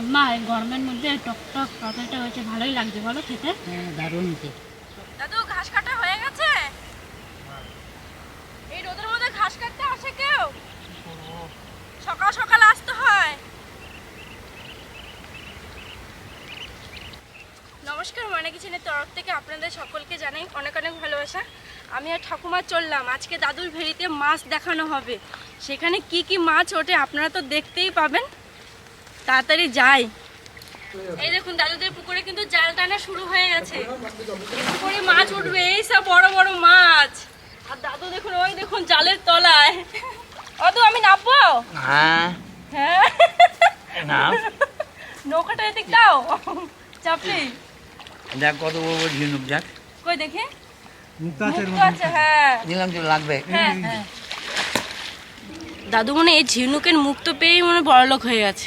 আম্মা এই গরমের মধ্যে টক টক তরকারিটা হয়েছে ভালোই লাগছে বলো খেতে। হ্যাঁ দারুণ হয়েছে দাদু ঘাস কাটা হয়ে গেছে? এই রোদের মধ্যে ঘাস কাটতে আসে কেউ? সকাল সকাল আসতে হয়। নমস্কার মানে কিচেনের তরফ থেকে আপনাদের সকলকে জানাই অনেক অনেক ভালোবাসা। আমি আর ঠাকুমা চললাম। আজকে দাদুর ভেড়িতে মাছ দেখানো হবে। সেখানে কি কি মাছ ওঠে আপনারা তো দেখতেই পাবেন। তাড়াতাড়ি যাই। এই দেখুন দাদুদের পুকুরে কিন্তু জাল টানা শুরু হয়ে গেছে। পুকুরে মাছ উঠবে এই সব বড় বড় মাছ। আর দাদু দেখুন ওই দেখুন জালের তলায়। অত আমি নামবো? হ্যাঁ। হ্যাঁ। না নৌকাটা এদিক দাও। চাপলি দেখ কত বড় বড় ঝিনুক দেখ। কই দেখি? হ্যাঁ। নিলাম তো লাগবে। হ্যাঁ হ্যাঁ। দাদু মনে এই ঝিনুকের মুক্ত পেয়েই মনে বড় লোক হয়ে গেছে।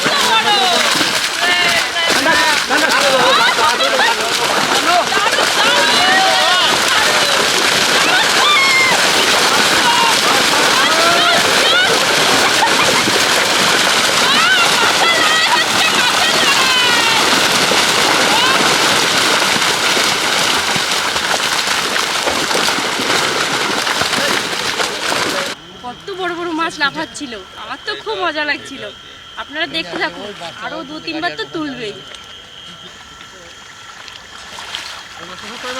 কত বড় বড় মাছ আমার তো খুব মজা লাগছিল। আপনারা দেখতে থাকুন। আরও দু তিনবার তো তুলবেই। দেখুন শুধু দেখুন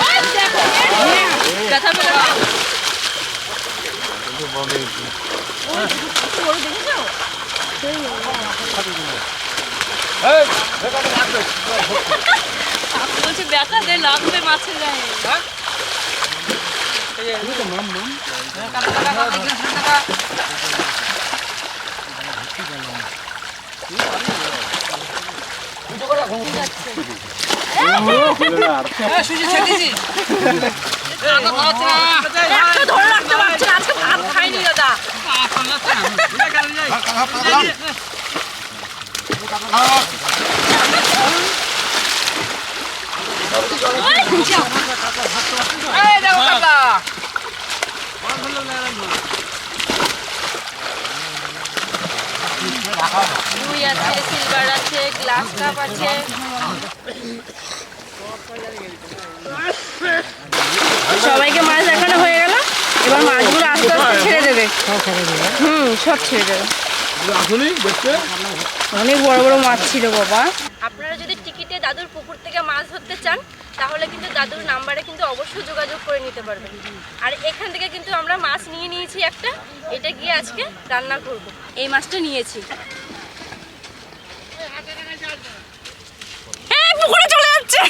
বাচ্চা, ব্যথা পেল না? ওই, বড় দেখেছ? আপনি বলছে ব্যথা দে লাগবে মাছের গায়ে একটা ধরে রাখতে পারছি আজকে ভাত খাইনি দাদা দেখো আছে সিলভার আছে গ্লাস কাপ আছে সবাইকে মাছ দেখানো হয়ে গেল। এবার মাছগুলো আস্তে আস্তে ছেড়ে দেবে। হুম, সব ছেড়ে দেবে। অনেক বড় বড় মাছ ছিল বাবা। আপনারা যদি টিকিটে দাদুর পুকুর থেকে মাছ ধরতে চান তাহলে কিন্তু দাদুর নাম্বারে কিন্তু অবশ্যই যোগাযোগ করে নিতে পারবেন। আর এখান থেকে কিন্তু আমরা মাছ নিয়ে নিয়েছি একটা এটা গিয়ে আজকে রান্না করব। এই মাছটা নিয়েছি। পুকুরে চলে যাচ্ছে।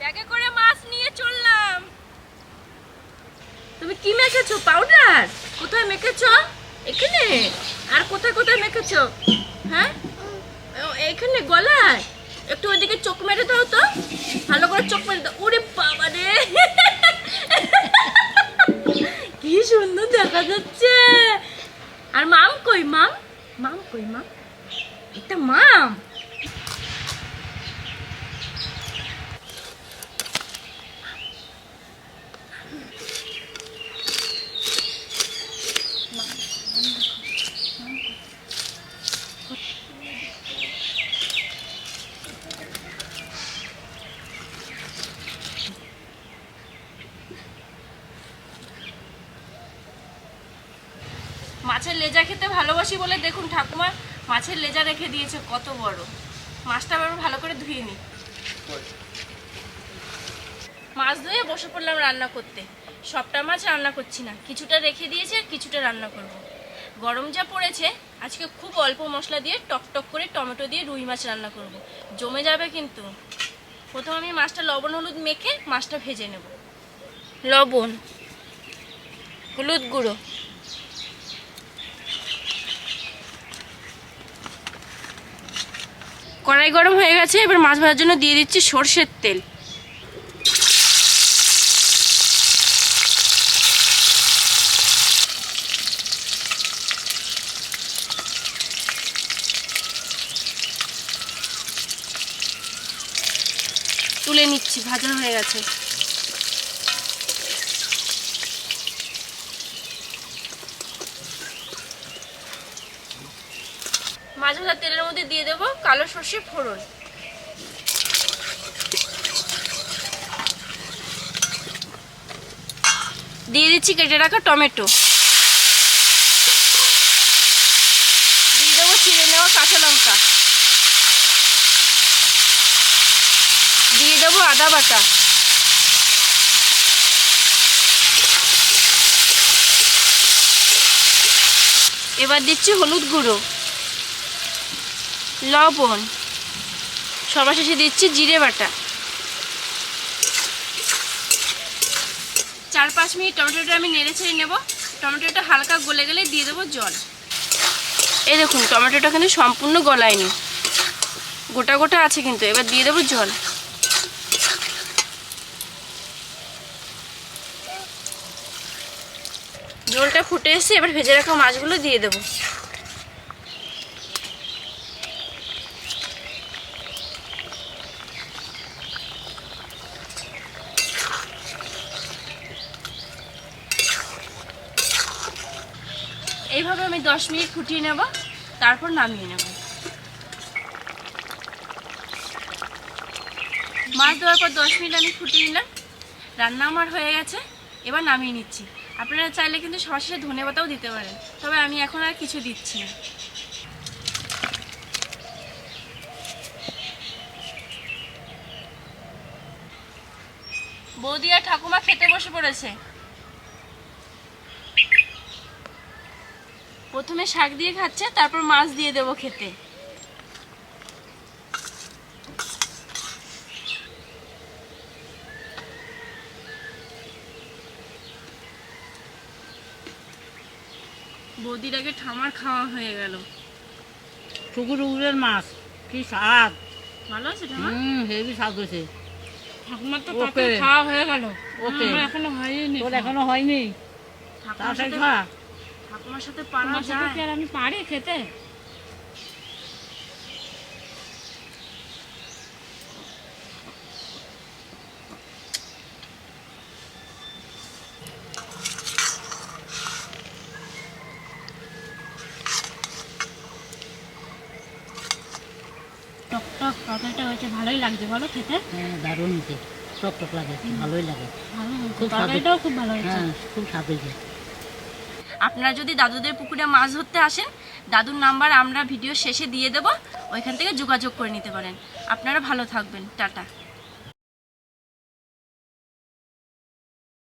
ব্যাগে করে মাছ নিয়ে চললাম। তুমি কি মেখেছো? পাউডার কোথায় মেখেছো? এখানে? আর কোথায় কোথায় মেখেছো? হ্যাঁ? এখানে গলায়? একটু ওইদিকে চোখ মেরে দাও তো। ভালো করে চোখ মেরে দাও। ওরে বাবা রে! কি সুন্দর দেখা যাচ্ছে। আর মাম কই, মাম? মাম কই, মাম? এটা মাম? খেতে ভালোবাসি বলে দেখুন ঠাকুমা, মাছের লেজা রেখে দিয়েছে, কত বড়। মাছটা আবার ভালো করে ধুয়ে নিই মাছ ধুয়ে বসে পড়লাম রান্না করতে। সবটা মাছ রান্না করছি না। কিছুটা রেখে দিয়েছি আর কিছুটা রান্না করব। গরম যা পড়েছে, আজকে খুব অল্প মশলা দিয়ে টক টক করে টমেটো দিয়ে রুই মাছ রান্না করব। জমে যাবে কিন্তু। প্রথম আমি মাছটা লবণ, হলুদ মেখে মাছটা ভেজে নেব। লবণ, হলুদ গুঁড়ো। কড়াই গরম হয়ে গেছে, এবার মাছ ভাজার জন্য দিয়ে দিচ্ছি সর্ষের তেল। তুলে নিচ্ছি, ভাজা হয়ে গেছে। মাছ ভাজা তেলের মধ্যে দিয়ে দেবো কালো সর্ষে ফোড়ন। দিয়ে দিচ্ছি কেটে রাখা টমেটো। দিয়ে দেবো চিড়ে নেওয়া কাঁচা লঙ্কা। দিয়ে দেবো আদা বাটা। এবার দিচ্ছি হলুদ গুঁড়ো। লবণ। সবার শেষে দিচ্ছি জিরে বাটা। চার পাঁচ মিনিট টমেটোটা আমি নেড়ে ছেড়ে নেব। টমেটোটা হালকা গলে গেলে দিয়ে দেবো জল। এই দেখুন, টমেটোটা কিন্তু সম্পূর্ণ গলায়নি। গোটা গোটা আছে কিন্তু, এবার দিয়ে দেবো জল। জলটা ফুটে এসে এবার ভেজে রাখা মাছগুলো দিয়ে দেবো। এইভাবে আমি দশ মিনিট ফুটিয়ে নেব, তারপর নামিয়ে নেব। মাছ দেওয়ার পর দশ মিনিট আমি ফুটিয়ে নিলাম, রান্না আমার হয়ে গেছে, এবার নামিয়ে নিচ্ছি। আপনারা চাইলে কিন্তু সবার শেষে ধনে পাতাও দিতে পারেন, তবে আমি এখন আর কিছু দিচ্ছি না। বৌদি আর ঠাকুমা খেতে বসে পড়েছে। প্রথমে শাক দিয়ে খাচ্ছে তারপর মাছ দিয়ে দেবো খেতে। বৌদির আগে ঠামার খাওয়া হয়ে গেল। পুকুর উড়ের মাছ কি স্বাদ। ভালো আছে ঠামা হুম হেভি স্বাদ হয়েছে। ঠাকুমার তো। খাওয়া হয়ে গেল। ওকে। এখনও হয়নি। তোর এখনও হয়নি? তাড়াতাড়ি খা। ঠাকুমার সাথে পারা সাথে কি আর আমি পারি খেতে? টক টক তরকারিটা হয়েছে ভালোই লাগছে বলো খেতে? হ্যাঁ দারুণ হয়েছে। টক টক লাগে ভালোই লাগে। খুব তরকারিটাও খুব ভালো হয়েছে। হ্যাঁ খুব স্বাদ হয়েছে। আপনারা যদি দাদুদের পুকুরে মাছ ধরতে আসেন, দাদুর নাম্বার আমরা ভিডিও শেষে দিয়ে দেব। ওইখান থেকে যোগাযোগ করে নিতে পারেন। আপনারা ভালো থাকবেন। টাটা।